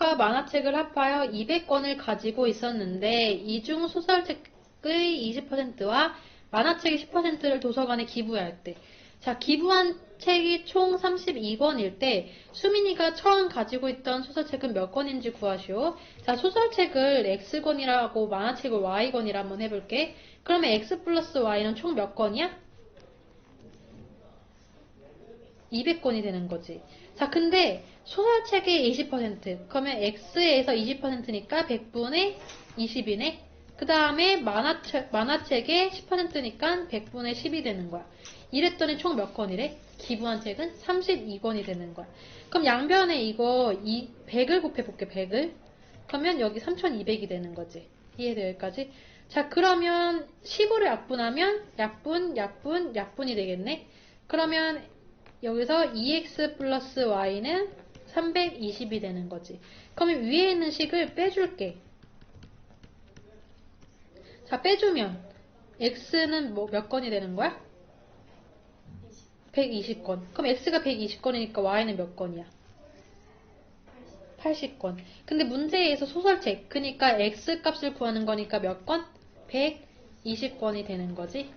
소설책과 만화책을 합하여 200권을 가지고 있었는데 이 중 소설책의 20%와 만화책의 10%를 도서관에 기부할 때. 자, 기부한 책이 총 32권일 때 수민이가 처음 가지고 있던 소설책은 몇 권인지 구하시오. 자, 소설책을 X권이라고 만화책을 Y권이라 한번 해볼게. 그러면 X 플러스 Y는 총 몇 권이야? 200권이 되는 거지. 자, 근데 소설책의 20%, 그러면 X에서 20%니까 100분의 20이네. 그 다음에 만화책, 만화책의 10%니까 100분의 10이 되는 거야. 이랬더니 총 몇 권이래? 기부한 책은 32권이 되는 거야. 그럼 양변에 이거 이 100을 곱해볼게, 100을. 그러면 여기 3200이 되는 거지. 이해돼, 여기까지? 자, 그러면 15를 약분하면 약분, 약분, 약분이 되겠네. 그러면 여기서 2x 플러스 y는 320이 되는 거지. 그러면 위에 있는 식을 빼줄게. 자, 빼주면 x는 뭐 몇 건이 되는 거야? 120건. 그럼 x가 120건이니까 y는 몇 건이야? 80건. 근데 문제에서 소설책, 그러니까 x 값을 구하는 거니까 몇 건? 120건이 되는 거지.